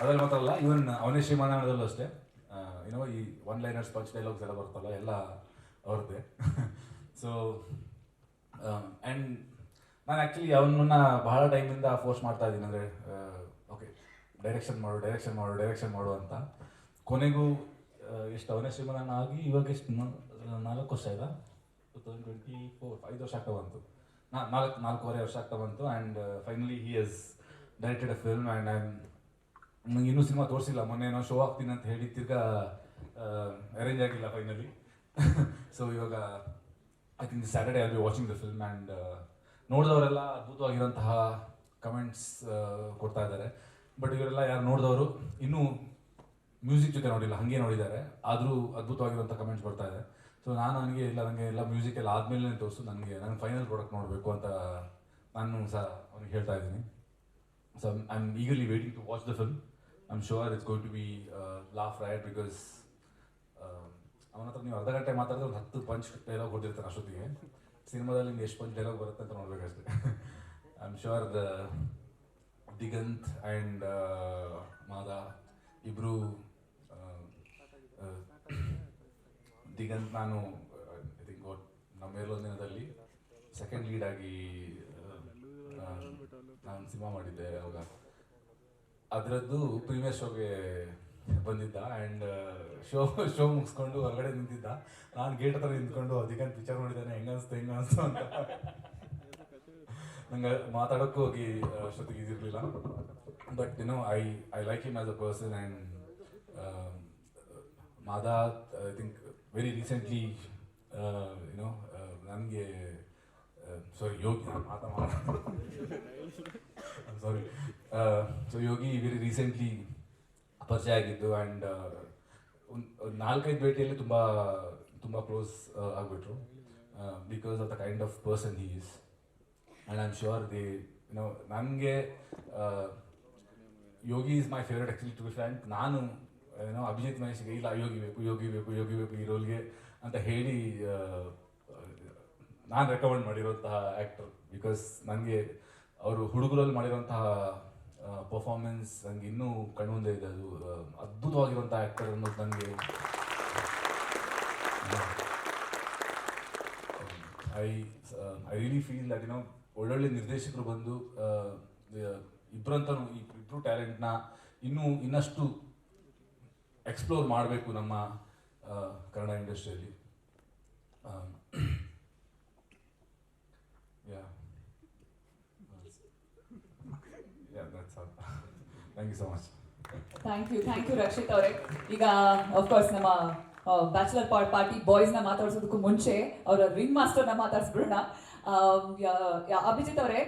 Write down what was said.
ಅದ್ರಲ್ಲಿ ಮಾತ್ರ ಅಲ್ಲ ಇವನ್ ಅವನೇ ಶ್ರೀಮಾನದಲ್ಲೂ ಅಷ್ಟೇ. ಏನೋ ಈ ಒನ್ ಲೈನರ್ಸ್ ಪಂಚ್ ಡೈಲಾಗ್ಸ್ ಎಲ್ಲ ಬರ್ತಲ್ಲ, ಎಲ್ಲ ಅವ್ರದ್ದೇ. ಸೊ ಆ್ಯಂಡ್ ನಾನು ಆ್ಯಕ್ಚುಲಿ ಅವನನ್ನ ಬಹಳ ಟೈಮಿಂದ ಫೋರ್ಸ್ ಮಾಡ್ತಾ ಇದ್ದೀನಿ. ಅಂದರೆ ಓಕೆ ಡೈರೆಕ್ಷನ್ ಮಾಡು ಡೈರೆಕ್ಷನ್ ಮಾಡು ಡೈರೆಕ್ಷನ್ ಮಾಡು ಅಂತ. ಕೊನೆಗೂ ಎಷ್ಟು ಅವನೇ ಶ್ರೀಮಾನ ಆಗಿ ಇವಾಗ ಎಷ್ಟು ನಾಲ್ಕು ವರ್ಷ ಆಯ್ತಾ? ಟು ತೌಸಂಡ್ ಟ್ವೆಂಟಿ ಫೋರ್ ಐದು ವರ್ಷ ಆಗ್ತಾ ಬಂತು. ನಾಲ್ಕು, ನಾಲ್ಕೂವರೆ ವರ್ಷ ಆಗ್ತಾ ಬಂತು. And finally he's directed a film and I ನಂಗೆ ಇನ್ನೂ ಸಿನಿಮಾ ತೋರಿಸಿಲ್ಲ. ಮೊನ್ನೆ ನಾವು ಶೋ ಆಗ್ತೀನಿ ಅಂತ ಹೇಳಿ ತಿರ್ಗಾ ಅರೇಂಜ್ ಆಗಿಲ್ಲ ಫೈನಲಿ ಸೊ ಇವಾಗ ಐ ಥಿಂಕ್ ಸ್ಯಾಟರ್ಡೇ ಅಲ್ಲಿ ವಾಚಿಂಗ್ ದ ಫಿಲ್ಮ್ ಆ್ಯಂಡ್ ನೋಡಿದವರೆಲ್ಲ ಅದ್ಭುತವಾಗಿರೋಂತಹ ಕಮೆಂಟ್ಸ್ ಕೊಡ್ತಾ ಇದ್ದಾರೆ. ಬಟ್ ಇವರೆಲ್ಲ ಯಾರು ನೋಡಿದವರು, ಇನ್ನೂ ಮ್ಯೂಸಿಕ್ ಜೊತೆ ನೋಡಿಲ್ಲ, ಹಾಗೆ ನೋಡಿದ್ದಾರೆ. ಆದರೂ ಅದ್ಭುತವಾಗಿರುವಂಥ ಕಮೆಂಟ್ಸ್ ಬರ್ತಾ ಇದೆ. ಸೊ ನಾನು ನನಗೆ ಇಲ್ಲ ನನಗೆ ಎಲ್ಲ ಮ್ಯೂಸಿಕ್ ಎಲ್ಲ ಆದಮೇಲೆ ತೋರಿಸು. ನನಗೆ ನನ್ನ ಫೈನಲ್ ಪ್ರಾಡಕ್ಟ್ ನೋಡಬೇಕು ಅಂತ ನಾನು ಸಹ ಅವ್ರಿಗೆ ಹೇಳ್ತಾ ಇದ್ದೀನಿ. So I am eagerly waiting to watch the film. I'm sure it's going to to uh, laugh riot because ಅವನ ಹತ್ರ ನೀವು ಅರ್ಧ ಗಂಟೆ ಮಾತಾಡಿದ್ರೆ ಒಂದು ಹತ್ತು ಪಂಚ್ ಡೈಲಾಗ್ ಹೊಡೆದಿರ್ತಾನೆ ಅಷ್ಟೊತ್ತಿಗೆ ಸಿನಿಮಾದಲ್ಲಿ ನಿಮ್ಗೆ ಎಷ್ಟು ಪಂಚ್ ಡೈಲಾಗ್ ಬರುತ್ತೆ ಅಂತ ನೋಡ್ಬೇಕಷ್ಟೇ I am sure the Diganth and ಮಾದ ಇಬ್ಬರು ದಿಗಂತ್ ನಾನು ಐ ಥಿಂಕ್ ನಮ್ಮ ಮೇಲೊಂದು ದಿನದಲ್ಲಿ ಸೆಕೆಂಡ್ ಲೀಡ್ ಆಗಿ ಆ, ನಾನು ಸಿನಿಮಾ ಮಾಡಿದ್ದೆ ಅವಾಗ ಅದರದ್ದು ಪ್ರೀಮಿಯರ್ ಶೋಗೆ ಬಂದಿದ್ದ ಆ್ಯಂಡ್ ಶೋ ಶೋ ಮುಗಿಸ್ಕೊಂಡು ಹೊರಗಡೆ ನಿಂತಿದ್ದ. ನಾನು ಗೇಟ್ ಹತ್ರ ನಿಂತ್ಕೊಂಡು ಅದಕ್ಕಂತ ಪಿಕ್ಚರ್ ನೋಡಿದ್ದಾನೆ ಹೆಂಗೆ ಅನಿಸ್ತು ಹೆಂಗ ಅನಿಸ್ತು ಅಂತ. ನಂಗೆ ಮಾತಾಡೋಕ್ಕೂ ಹೋಗಿ ಅಷ್ಟೊತ್ತಿಗೆ ಇದಿರಲಿಲ್ಲ. But you know I I like him as a person and ಮಾದಾ I think very recently you know ನನಗೆ sorry Yogi sorry so Yogi very recently ಪರಿಚಯ ಆಗಿದ್ದು ಆ್ಯಂಡ್ ಒಂದು ನಾಲ್ಕೈದು ಭೇಟಿಯಲ್ಲಿ ತುಂಬ ತುಂಬ close ಆಗಿಬಿಟ್ರು. Because of the kind of person he is and I am sure they know ನನಗೆ Yogi is my favourite actually to be frank ನಾನು ಏನೋ ಅಭಿಜಿತ್ ಮಹೇಶ್ಗೆ ಇಲ್ಲ, ಯೋಗಿ ಬೇಕು ಯೋಗಿ ಬೇಕು ಯೋಗಿ ಬೇಕು, ಈ ರೋಲ್ಗೆ ಅಂತ ಹೇಳಿ ನಾನು ರೆಕಮೆಂಡ್ ಮಾಡಿರುವಂತಹ ಆ್ಯಕ್ಟರ್ ಬಿಕಾಸ್ ನನಗೆ ಅವರು ಹುಡುಗರಲ್ಲಿ ಮಾಡಿರುವಂತಹ ಪರ್ಫಾರ್ಮೆನ್ಸ್ ನನಗೆ ಇನ್ನೂ ಕಣ್ಮುಂದೆ ಇದೆ. ಅದು ಅದ್ಭುತವಾಗಿರುವಂಥ ಆ್ಯಕ್ಟರ್ ಅನ್ನೋದು ನನಗೆ I I really feel that ಏನೋ ಒಳ್ಳೊಳ್ಳೆ ನಿರ್ದೇಶಕರು ಬಂದು ಇಬ್ಬರಂತನೂ ಇಬ್ಬರು ಟ್ಯಾಲೆಂಟ್ನ ಇನ್ನೂ ಇನ್ನಷ್ಟು ಎಕ್ಸ್ಪ್ಲೋರ್ ಮಾಡಬೇಕು ನಮ್ಮ ಕನ್ನಡ ಇಂಡಸ್ಟ್ರಿಯಲ್ಲಿ yeah all thank you so much thank you thank you Rakshit ಅವರೇ. ಈಗ ಕೋರ್ಸ್ ನಮ್ಮ ಬ್ಯಾಚುಲರ್ ಪಾರ್ಟ್ ಪಾರ್ಟಿ ಬಾಯ್ಸ್ನ ಮಾತಾಡ್ಸೋದಕ್ಕೂ ಮುಂಚೆ, ಅವರ ರಿಂಗ್ ಮಾಸ್ಟರ್ನ ಮಾತಾಡ್ಸ್ಬಿಡೋಣ. ಅಭಿಜಿತ್ ಅವರೇ